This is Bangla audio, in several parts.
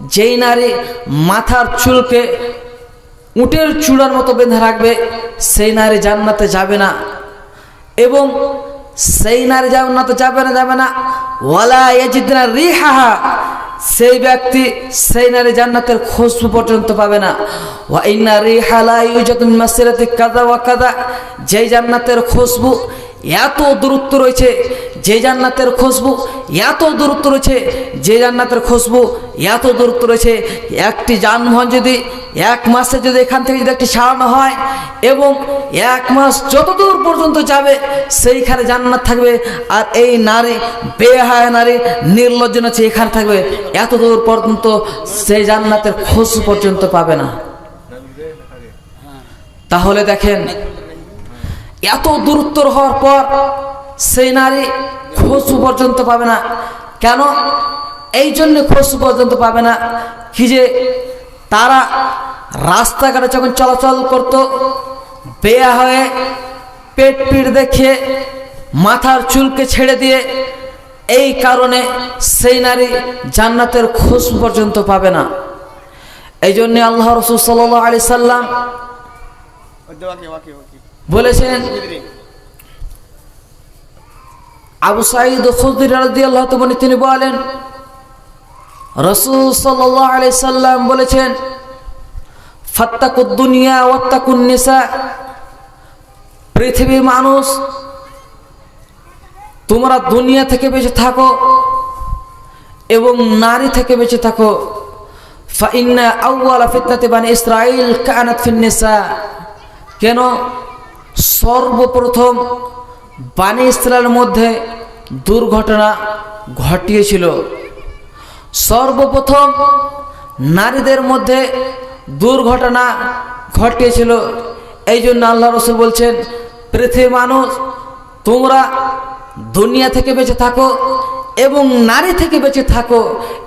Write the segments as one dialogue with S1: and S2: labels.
S1: যেই নারী মাথার চুলকে উটের চূড়ার মতো বেঁধে রাখবে, সেই নারী জান্নাতে যাবে না। এবং সেই নারী জান্নাতে যাবে না যাবে না। ওয়ালা ইয়াজিদনা রিহাহা। সেই ব্যক্তি সেই নারী জান্নাতের খুশবু পর্যন্ত পাবে না। ওয়া ইন্না রিহা লা ইউজাদু মিন মাসিরাতি কাযা ওয়া কাযা। যেই জান্নাতের খুশবু এত দূরত্ব রয়েছে যে জান্নাতের খুশবু এত দূরত্ব রয়েছে, যে জান্নাতের খুশবু এত দূরত্ব রয়েছে, একটি যানবাহন যদি এক মাসে যদি এখান থেকে যদি একটি সারানো হয় এবং এক মাস যত দূর পর্যন্ত যাবে, সেইখানে জান্নাত থাকবে আর এই নারী, বেহায় নারী নির্লজ্জ নাচে এখানে থাকবে এত দূর পর্যন্ত সেই জান্নাতের খুশবু পর্যন্ত পাবে না। তাহলে দেখেন, এত দূরত্ব হওয়ার পর সেই নারী খুশবু পর্যন্ত পাবে না। কেন? এই জন্য খুশবু পর্যন্ত পাবে না কি যে তারা রাস্তাঘাটে যখন চলাচল করত বেয়া হয়ে পেট পিট দেখিয়ে মাথার চুলকে ছেড়ে দিয়ে এই কারণে সেই নারী জান্নাতের খোঁজ পর্যন্ত পাবে না। এই জন্য আল্লাহ রসুল আলি সাল্লাম বলেছেন আবু সাইদ রাদিয়াল্লাহু তাআলা তিনি বলেন, রাসূল আলাইহি সাল্লাম বলেছেন, ফাত্তাকুদ দুনিয়া পৃথিবীর মানুষ, তোমরা দুনিয়া থেকে বেঁচে থাকো এবং নারী থেকে বেঁচে থাকো। ফাইন্না আউয়ালা ফিতনাতে বানি ইসরাইল কানাত ফিন নিসা। কেন? সর্বপ্রথম বাণী ইসরায়েলের মধ্যে দুর্ঘটনা ঘটিয়েছিল। সর্বপ্রথম নারীদের মধ্যে দুর্ঘটনা ঘটিয়েছিল। এই জন্য আল্লাহ রসুল বলছেন, পৃথিবীর মানুষ, তোমরা দুনিয়া থেকে বেঁচে থাকো এবং নারী থেকে বেঁচে থাকো।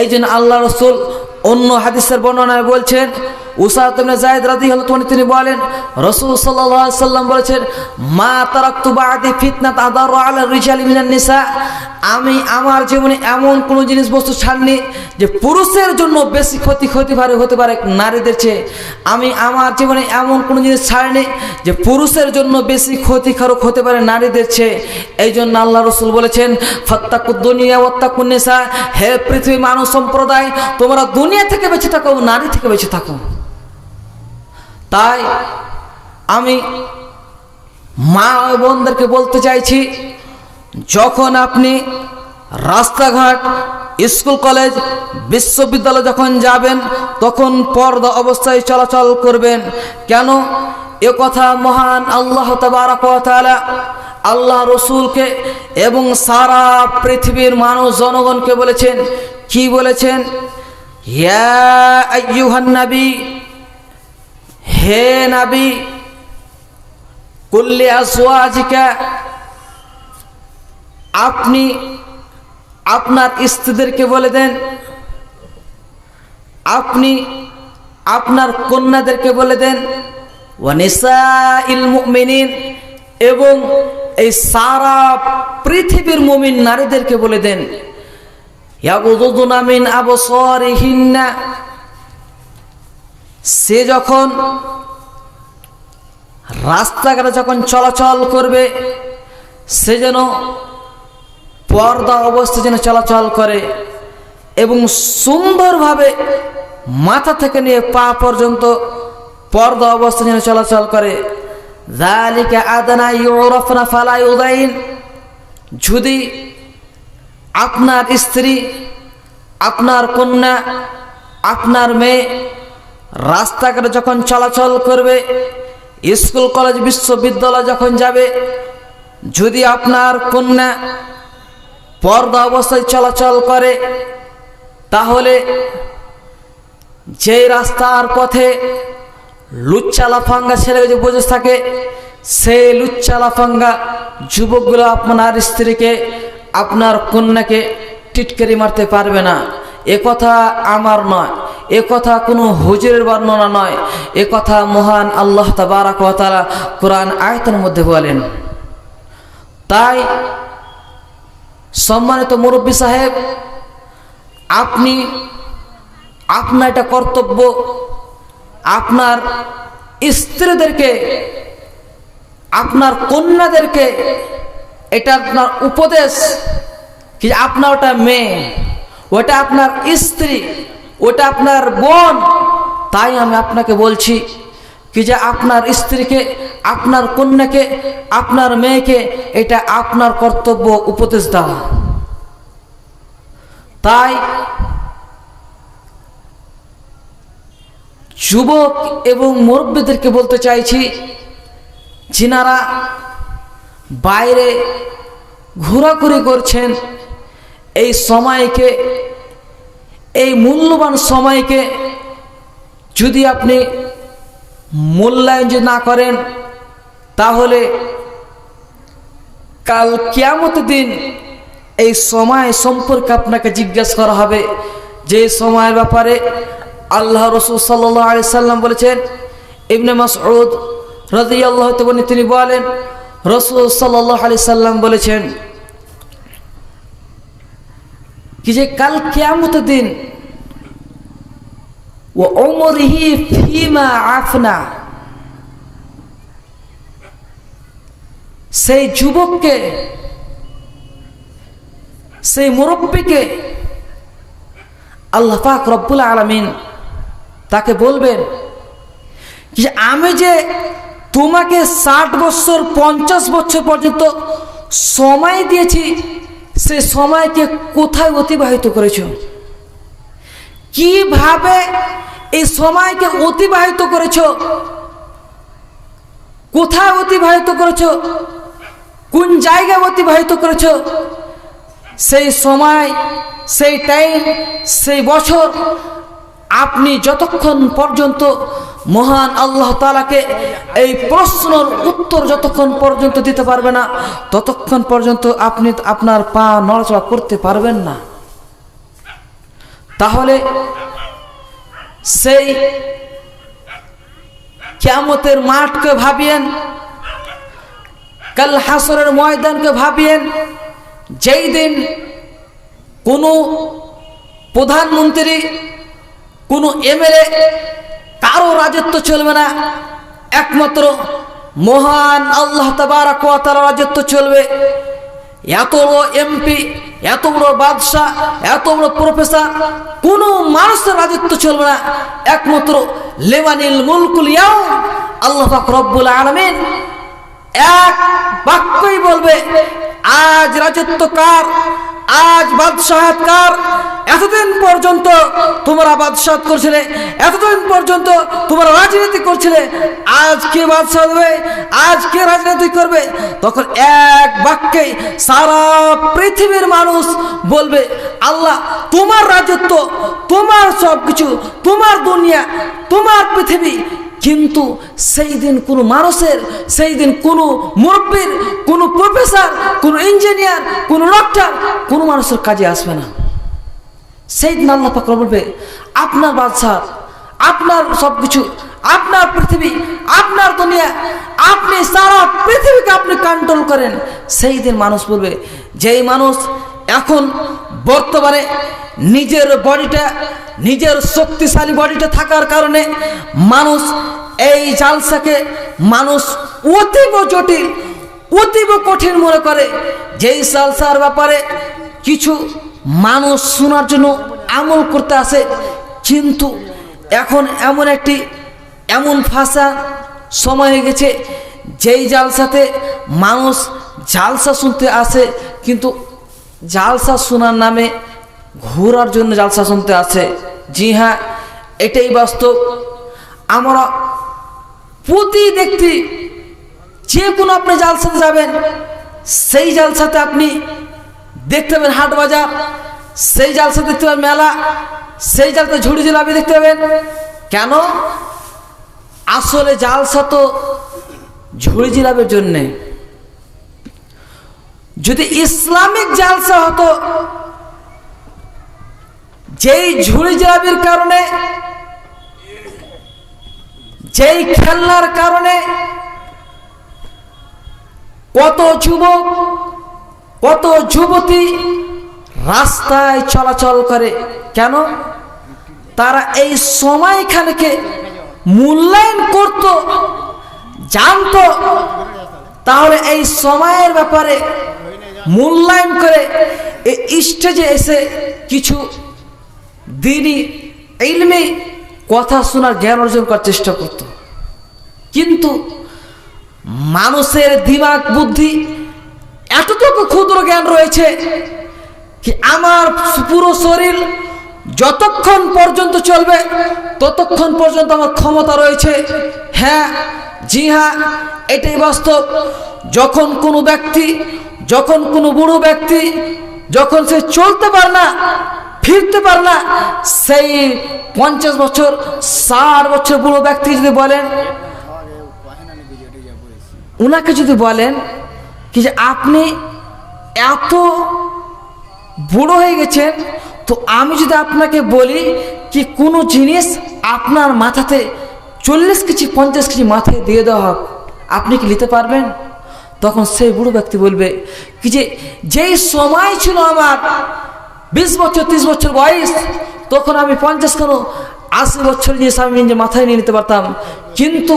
S1: এই জন্য আল্লাহ রসুল অন্য হাদিসের বর্ণনায় বলছেন উসাদ জায়েদ রাদিয়াল্লাহু আনহু তিনি বলেন, রাসূল আলাইহি সাল্লাম বলেছেন, মা তারাকতু বাদি ফিতনাত আদারু আলা রিজাল মিনান নিসা। আমি আমার জীবনে এমন কোনো জিনিস বস্তু ছাড়নি যে পুরুষের জন্য বেশি ক্ষতি ক্ষতি পারে হতে পারে নারীদের চেয়ে। আমি আমার জীবনে এমন কোনো জিনিস ছাড়নি যে পুরুষের জন্য বেশি ক্ষতিকারক হতে পারে নারীদের চেয়ে। এই জন্য আল্লাহ রসুল বলেছেন ফত্তাকুদ দুনিয়া ওত্তাকুন নিসা। হে পৃথিবী মানুষ সম্প্রদায়, তোমরা দুনিয়া থেকে বেঁচে থাকো নারী থেকে বেঁচে থাকো। তাই আমি মা ও বোনদেরকে বলতে চাইছি, যখন আপনি রাস্তাঘাট, স্কুল, কলেজ, বিশ্ববিদ্যালয় যখন যাবেন, তখন পর্দা অবস্থায় চলাচল করবেন। কেন? এ কথা মহান আল্লাহ তালা আল্লাহ রসুলকে এবং সারা পৃথিবীর মানুষ, জনগণকে বলেছেন। কি বলেছেন? ইয়া নবী হে নাবি, কুল্লি আসওয়াজিকা, আপনি আপনার স্ত্রীদেরকে বলে দেন, আপনি আপনার কন্যাদেরকে বলে দেন মুমিনিন, এবং এই সারা পৃথিবীর মুমিন নারীদেরকে বলে দেন ইয়াগুদুনা মিন সে যখন রাস্তাঘাটে যখন চলাচল করবে, সে যেন পর্দা অবস্থা যেন চলাচল করে এবং সুন্দরভাবে মাথা থেকে নিয়ে পা পর্যন্ত পর্দা অবস্থা যেন চলাচল করে। জালিকা আদানা ইউরফনা ফালাই উদাইন যদি আপনার স্ত্রী, আপনার কন্যা, আপনার মেয়ে রাস্তাঘাটে যখন চলাচল করবে, স্কুল, কলেজ, বিশ্ববিদ্যালয় যখন যাবে, যদি আপনার কন্যা পর্দা অবস্থায় চলাচল করে, তাহলে যে রাস্তার পথে লুচ্চা লাফাঙ্গা ছেলে যে বসে থাকে, সেই লুচ্চা লাফাঙ্গা যুবকগুলো আপনার স্ত্রীকে, আপনার কন্যাকে টিটকারি মারতে পারবে না। এ কথা আমার নয়। এ কথা কোনো হুজুরের বর্ণনা নয়। এ কথা মহান আল্লাহ তাবারাক তাআলা কোরআন আয়াতের মধ্যে বলেন। তাই সম্মানিত মুরব্বী সাহেব, আপনি আপনার এটা কর্তব্য, আপনার স্ত্রীদেরকে, আপনার কন্যাদেরকে, এটা আপনার উপদেশ, কি আপনার ওটা মেয়ে, ওটা আপনার স্ত্রী ওটা আপনার বোন। তাই আমি আপনাকে বলছি কি যে আপনার স্ত্রীকে, আপনার কন্যাকে, আপনার মেয়েকে এটা আপনার কর্তব্য উপদেশ দেওয়া। তাই যুবক এবং মুরব্বীদেরকে বলতে চাইছি, যিনারা বাইরে ঘোরাঘুরি করছেন, এই সময়কে এই মূল্যবান সময়কে যদি আপনি মূল্যায়ন যদি না করেন, তাহলে কাল কিয়ামত দিন এই সময় সম্পর্কে আপনাকে জিজ্ঞাসা করা হবে। যে সময়ের ব্যাপারে আল্লাহ রসুল সাল্লাহ আলি সাল্লাম বলেছেন, ইবনে মাসউদ রাজি আল্লাহ তিনি বলেন, রসুল সাল্লাহ আলি সাল্লাম বলেছেন কি যে কাল কেয়ামত দিন? ও ওমরিহি ফিমা আফনা। সেই যুবককে, সেই মুরব্বীকে আল্লাহ পাক রব্বুল আলমিন তাকে বলবেন যে আমি যে তোমাকে ষাট বছর, পঞ্চাশ বছর পর্যন্ত সময় দিয়েছি সে সময়কে কোথায় অতিবাহিত করেছ? কীভাবে এই সময়কে অতিবাহিত করেছ? কোথায় অতিবাহিত করেছ? কোন জায়গায় অতিবাহিত করেছ? সেই সময়, সেই টাইম সেই বছর আপনি যতক্ষণ পর্যন্ত মহান আল্লাহ তালাকে এই প্রশ্নর উত্তর যতক্ষণ পর্যন্ত দিতে পারবে না, ততক্ষণ পর্যন্ত আপনি আপনার পা নড়াচড়া করতে পারবেন না। তাহলে সেই ক্যামতের মাঠকে ভাবিয়েন, কাল হাসরের ময়দানকে ভাবিয়েন, যেই দিন কোনো প্রধানমন্ত্রী কোনো এমএলএ কারও রাজত্ব চলবে না। একমাত্র মহান আল্লাহ তাবার রাজত্ব চলবে। এত বড় এমপি, এত বড় বাদশাহ, এত বড় প্রফেসর, কোন মানুষের রাজত্ব চলবে না। একমাত্র লেবানিল মুলকুল ইয়াও আল্লাহ রব্বুল আলমিন এক বাক্যই বলবে, আজ রাজত্ব কার? আজ বাদশাহাত কার এতদিন পর্যন্ত তোমরা বাদশাহ করছিলে, এতদিন পর্যন্ত তোমরা রাজনীতি করছিলে। আজ কে বাদশাহ দেবে? আজ কে রাজনীতি করবে? তখন এক বাক্যে সারা পৃথিবীর মানুষ বলবে, আল্লাহ, তোমার রাজত্ব, তোমার সব কিছু তোমার দুনিয়া, তোমার পৃথিবী কিন্তু সেই দিন কোনো মানুষের সেই দিন কোনো মুরব্বীর, কোনো প্রফেসর কোনো ইঞ্জিনিয়ার কোনো ডক্টর কোনো মানুষের কাজে আসবে না। সেই দিন আল্লাহ পাক বলবে, আপনার বাদশাহ, আপনার সব কিছু আপনার পৃথিবী, আপনার দুনিয়া, আপনি সারা পৃথিবীকে আপনি কন্ট্রোল করেন। সেই দিন মানুষ বলবে, যেই মানুষ এখন বর্তমানে নিজের বডিটা, নিজের শক্তিশালী বডিটা থাকার কারণে মানুষ এই জালসাকে মানুষ অতীব জটিল, অতীব কঠিন মনে করে। যেই জালসার ব্যাপারে কিছু মানুষ শোনার জন্য আমল করতে আসে, কিন্তু এখন এমন একটি, এমন ভাষা সময় হয়ে গেছে, যেই জালসাতে মানুষ জালসা শুনতে আসে, কিন্তু জালসা শোনার নামে ঘোরার জন্য জালসা শুনতে আসে জি হ্যাঁ এটাই বাস্তব। আমরা প্রতি দেখতে যে কোনো আপনি জালসাতে যাবেন, সেই জালসাতে আপনি দেখতে পাবেন হাট বাজার, সেই জালসা দেখতে পাবেন মেলা, সেই জালসা ঝুড়ি জিলাপি দেখতে পাবেন। কেন? আসলে জালসা তো ঝুড়ি জিলাপের জন্যে। যদি ইসলামিক জালসা হতো, যেই ঝুড়ি জিলাপির কারণে, যেই খেলনার কারণে কত যুবক, কত যুবতী রাস্তায় চলাচল করে, কেন? তারা এই সময়খানেকে মূল্যায়ন করত, জানতো, তাহলে এই সময়ের ব্যাপারে মূল্যায়ন করে এই স্টেজে এসে কিছু দিনই ইলমি কথা শোনার জ্ঞান অর্জন করার চেষ্টা করত। কিন্তু মানুষের দিমাগ বুদ্ধি এতটুকু ক্ষুদ্র জ্ঞান রয়েছে কি আমার পুরো শরীর যতক্ষণ পর্যন্ত চলবে, ততক্ষণ পর্যন্ত আমার ক্ষমতা রয়েছে। হ্যাঁ জি হ্যাঁ এটাই বাস্তব। যখন কোনো ব্যক্তি যখন কোনো বুড়ো ব্যক্তি যখন সে চলতে পারে না, ফিরতে পারে না, সেই পঞ্চাশ বছর, ষাট বছর বুড়ো ব্যক্তি যদি বলেন, উনাকে যদি বলেন কি যে আপনি এত বুড়ো হয়ে গেছেন, তো আমি যদি আপনাকে বলি কি কোনো জিনিস আপনার মাথাতে চল্লিশ কেজি, পঞ্চাশ কেজি মাথায় দিয়ে দেওয়া হোক আপনি কি নিতে পারবেন? তখন সেই বুড়ো ব্যক্তি বলবে, কি যে, যেই সময় ছিল আমার, বিশ বছর, তিরিশ বছর বয়স, তখন আমি পঞ্চাশ কোনো আশি বছর নিয়ে আমি নিজে মাথায় নিয়ে নিতে পারতাম। কিন্তু